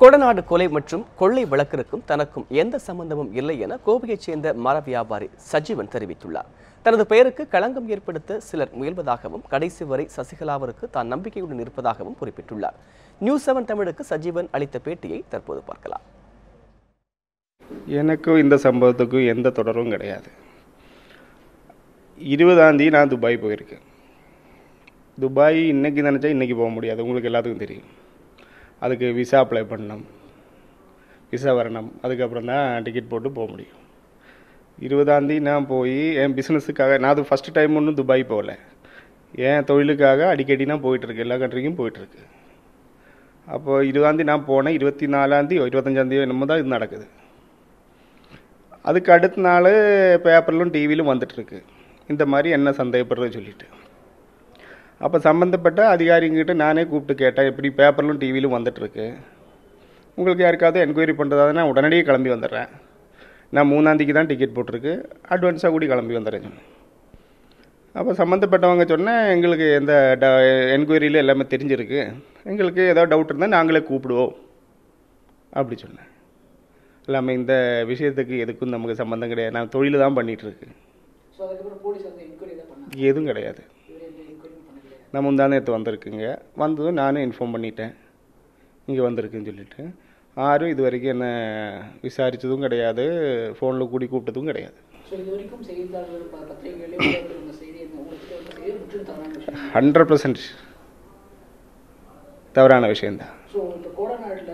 கொடநாடு கொலை மற்றும் கொள்ளை வழக்கிற்கும் தனக்கும் எந்த சம்பந்தமும் இல்லை என கோவையைச் சேர்ந்த மர வியாபாரி சஜீவன் தெரிவித்துள்ளார். தனது பெயருக்கு களங்கம் ஏற்படுத்த சிலர் முயல்வதாகவும் கடைசி வரை சசிகலாவிற்கு தான் நம்பிக்கையுடன் இருப்பதாகவும் குறிப்பிட்டுள்ளார். நியூஸ் செவன் தமிழுக்கு சஜீவன் அளித்த பேட்டியை தற்போது பார்க்கலாம். எனக்கும் இந்த சம்பவத்துக்கும் எந்த தொடரும் கிடையாது. இருபதாந்தேதி நான் துபாய் போயிருக்கேன். துபாய் இன்னைக்கு நினச்சா இன்றைக்கி போக முடியாது. உங்களுக்கு எல்லாத்துக்கும் தெரியும். அதுக்கு விசா அப்ளை பண்ணணும். விசா வரணும். அதுக்கப்புறம் தான் டிக்கெட் போட்டு போக முடியும். இருபதாந்தேதி நான் போய் என் பிஸ்னஸுக்காக நான் அது ஃபஸ்ட்டு டைம் ஒன்றும் துபாய் போகல. என் தொழிலுக்காக அடிக்கடி நான் போயிட்டுருக்கு எல்லா கண்ட்ரிக்கும் போயிட்டுருக்கு அப்போ இருபதாந்தேதி நான் போனேன். இருபத்தி நாலாந்தேதி இருபத்தஞ்சாந்தேதி என்னமோ தான் இது நடக்குது. அதுக்கு அடுத்த நாள் பேப்பர்லும் டிவிலும் வந்துட்டுருக்கு இந்த மாதிரி என்ன சந்தேகப்படுறது சொல்லிட்டு. அப்போ சம்மந்தப்பட்ட அதிகாரிங்கிட்ட நானே கூப்பிட்டு கேட்டேன் எப்படி பேப்பர்லும் டிவிலும் வந்துட்டுருக்கு. உங்களுக்கு யாருக்காவது என்கொயரி பண்ணுறதா நான் உடனடியே கிளம்பி வந்துடுறேன். நான் மூணாந்திக்கு தான் டிக்கெட் போட்டிருக்கு. அட்வான்ஸாக கூடி கிளம்பி வந்துடுறேன். அப்போ சம்மந்தப்பட்டவங்க சொன்னேன் எங்களுக்கு எந்த ட என்கொயரியில் எல்லாமே தெரிஞ்சிருக்கு. எங்களுக்கு ஏதாவது டவுட் இருந்தால் நாங்களே கூப்பிடுவோம். அப்படி சொன்னேன். எல்லாமே இந்த விஷயத்துக்கு எதுக்கும் நமக்கு சம்மந்தம் கிடையாது. நான் தொழில் தான் பண்ணிகிட்ருக்கு எதுவும் கிடையாது இவர் எந்த என்கொயரியும் பண்ண கிடையாது நான் முந்தா நேற்று வந்திருக்குங்க. வந்ததும் நானும் இன்ஃபார்ம் பண்ணிட்டேன். இங்கே வந்திருக்குன்னு சொல்லிட்டு. யாரும் இது வரைக்கும் என்ன விசாரித்ததும் கிடையாது ஃபோனில் கூடி கூப்பிட்டதும் கிடையாது. ஹண்ட்ரட் பர்சன்ட் தவறான விஷயந்தான் ஸோ இப்போ கோடநாட்டில்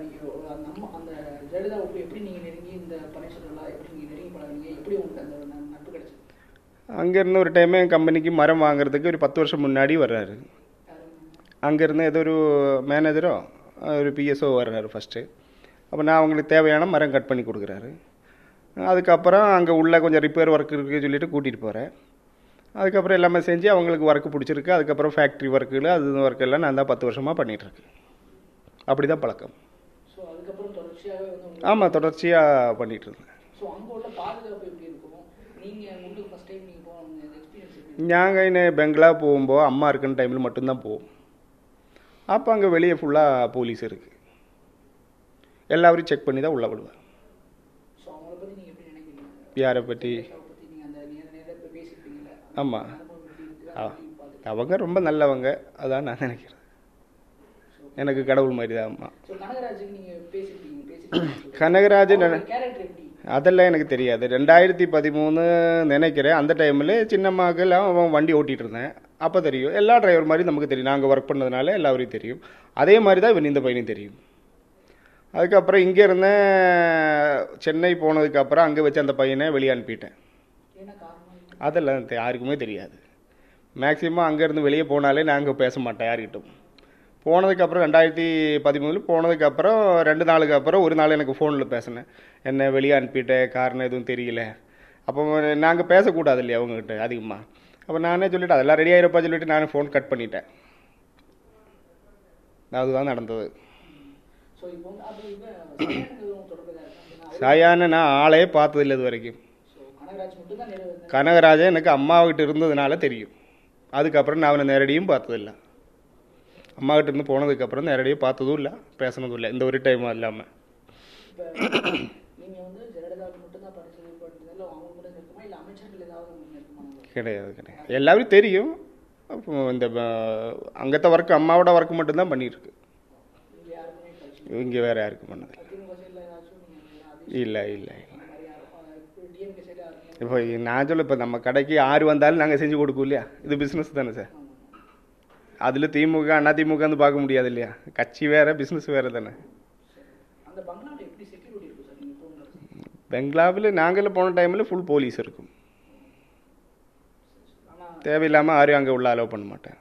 நீங்கள் நம்ம அந்த ஜெயலலிதாவுக்கு எப்படி நீங்கள் நெருங்கி இந்த பனீர்செல்வம்லாம் எப்படி நீங்கள் நெருங்கி பழகுனீங்க? எப்படி உங்களுக்கு அந்த ந- நட்பு கிடைச்சது அங்கேருந்து ஒரு டைம் என் கம்பெனிக்கு மரம் வாங்குறதுக்கு ஒரு பத்து வருஷம் முன்னாடி வர்றாரு. அங்கேருந்து ஏதோ ஒரு மேனேஜரோ ஒரு பிஎஸ்ஓ வர்றாரு ஃபஸ்ட்டு அப்போ நான் அவங்களுக்கு தேவையான மரம் கட் பண்ணி கொடுக்குறாரு. அதுக்கப்புறம் அங்கே உள்ள கொஞ்சம் ரிப்பேர் ஒர்க் இருக்குது சொல்லிட்டு கூட்டிகிட்டு போகிறேன் அதுக்கப்புறம் எல்லாமே செஞ்சு அவங்களுக்கு ஒர்க்கு பிடிச்சிருக்கு. அதுக்கப்புறம் ஃபேக்ட்ரி ஒர்க்குகள் அது ஒர்க் எல்லாம் நான் தான் பத்து வருஷமாக பண்ணிகிட்ருக்கேன் அப்படி தான் பழக்கம். ஆமாம் தொடர்ச்சியாக பண்ணிகிட்டு இருந்தேன் ஸோ அங்கே உள்ள பாதுகாப்பு எப்படி இருக்கும் நீங்கள் உங்களுக்கு ஃபஸ்ட் டைம் நீங்கள் போன அந்த எக்ஸ்பீரியன்ஸ் எப்படி நாங்கள் இன்னும் பெங்களா போகும்போது அம்மா இருக்குன்னு டைமில் மட்டும்தான் போவோம். அப்போ அங்கே வெளியே ஃபுல்லாக போலீஸ் இருக்குது எல்லாரையும் செக் பண்ணி தான் உள்ளே நினைக்கிறீங்க? யாரை பற்றி ஆமாம் அவங்க ரொம்ப நல்லவங்க. அதான் நான் நினைக்கிறேன். எனக்கு கடவுள் மாதிரி தான் அம்மா கனகராஜன் அதெல்லாம் எனக்கு தெரியாது. ரெண்டாயிரத்தி பதிமூணு நினைக்கிறேன். அந்த டைமில் சின்னம்மாக்கெல்லாம் அவன் வண்டி ஓட்டிகிட்டு இருந்தேன் அப்போ தெரியும். எல்லா டிரைவர் மாதிரி நமக்கு தெரியும். நாங்கள் ஒர்க் பண்ணதுனால எல்லாரையும் தெரியும். அதே மாதிரி தான் இவன் இந்த பையனையும் தெரியும். அதுக்கப்புறம் இங்கே இருந்தேன். சென்னை போனதுக்கப்புறம் அங்கே வச்சு அந்த பையனை வெளியே அனுப்பிட்டேன். அதெல்லாம் யாருக்குமே தெரியாது. மேக்ஸிமம் அங்கேருந்து வெளியே போனாலே நாங்கள் பேச மாட்டோம் யார்கிட்டும். போனதுக்கப்புறம் ரெண்டாயிரத்தி பதிமூணில் போனதுக்கப்புறம் ரெண்டு நாளுக்கு அப்புறம் ஒரு நாள் எனக்கு ஃபோனில் பேசினேன். என்ன வெளியே அனுப்பிட்டேன் காரணம் எதுவும் தெரியல. அப்போ நாங்கள் பேசக்கூடாது இல்லையா அவங்ககிட்ட அதிகமாக அப்போ நானே சொல்லிட்டு அதெல்லாம் ரெடி ஆயிருப்பா சொல்லிட்டு நானே ஃபோன் கட் பண்ணிட்டேன். அதுதான் நடந்தது. ஸோ இப்போ வந்து அது இப்போ சையானுக்கு தொடர்பு தான் இருக்கு சாயான நான் ஆளே பார்த்ததில்லை இது வரைக்கும் கனகராஜன் எனக்கு அம்மாவிட்ட இருந்ததுனால தெரியும். அதுக்கப்புறம் நான் அவனை நேரடியும் பார்த்ததில்ல. அம்மாகிட்ட இருந்து போனதுக்கப்புறம் நேரடியாக பார்த்ததும் இல்லை பேசினதும் இல்லை. இந்த ஒரு டைமும் இல்லாமல் கிடையாது கிடையாது. எல்லாரும் தெரியும். அப்போ இந்த அங்கத்த ஒர்க் அம்மாவோட ஒர்க் மட்டும்தான் பண்ணியிருக்கு. இங்கே வேறு யாருக்கும் பண்ணது. இல்லை இல்லை இப்போ நான் சொல்ல இப்போ நம்ம கடைக்கு யார் வந்தாலும் நாங்கள் செஞ்சு கொடுப்போம் இல்லையா? இது பிஸ்னஸ் தானே சார்? அதில் திமுக அண்ணா திமுகன்னு பார்க்க முடியாது இல்லையா? கட்சி வேறு பிஸ்னஸ் வேறு தானே. பங்களாவில் நீங்கள் போன டைமில் ஃபுல் போலீஸ் இருக்கும். தேவையில்லாமல் யாரையும் அங்கே உள்ள அலோவ் பண்ண மாட்டேன்.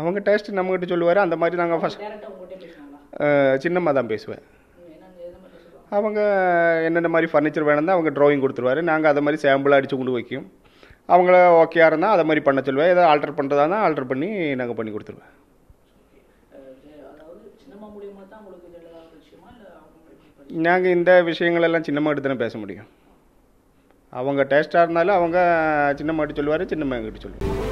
அவங்க டேஸ்ட் நம்மகிட்ட சொல்லுவார் அந்த மாதிரி நாங்கள் ஃபஸ்ட் சின்னம்மா தான் பேசுவேன். அவங்க என்னென்ன மாதிரி ஃபர்னிச்சர் வேணும் அவங்க ட்ராயிங் கொடுத்துருவாரு. நாங்கள் அதை மாதிரி சாம்பிள் அடித்து கொண்டு வைக்கும் அவங்கள ஓகேயாக இருந்தால் அதை மாதிரி பண்ண சொல்லுவேன். ஏதாவது ஆல்டர் பண்ணுறதா இருந்தால் ஆல்டர் பண்ணி நாங்கள் பண்ணி கொடுத்துருவேன் நாங்கள் இந்த விஷயங்கள் எல்லாம் சின்னம்மா கிட்ட தானே பேச முடியும். அவங்க டேஸ்ட்டாக இருந்தாலும் அவங்க சின்னம்மா கிட்ட சொல்லுவார் சின்னம்மா எங்கிட்ட சொல்லுவார்.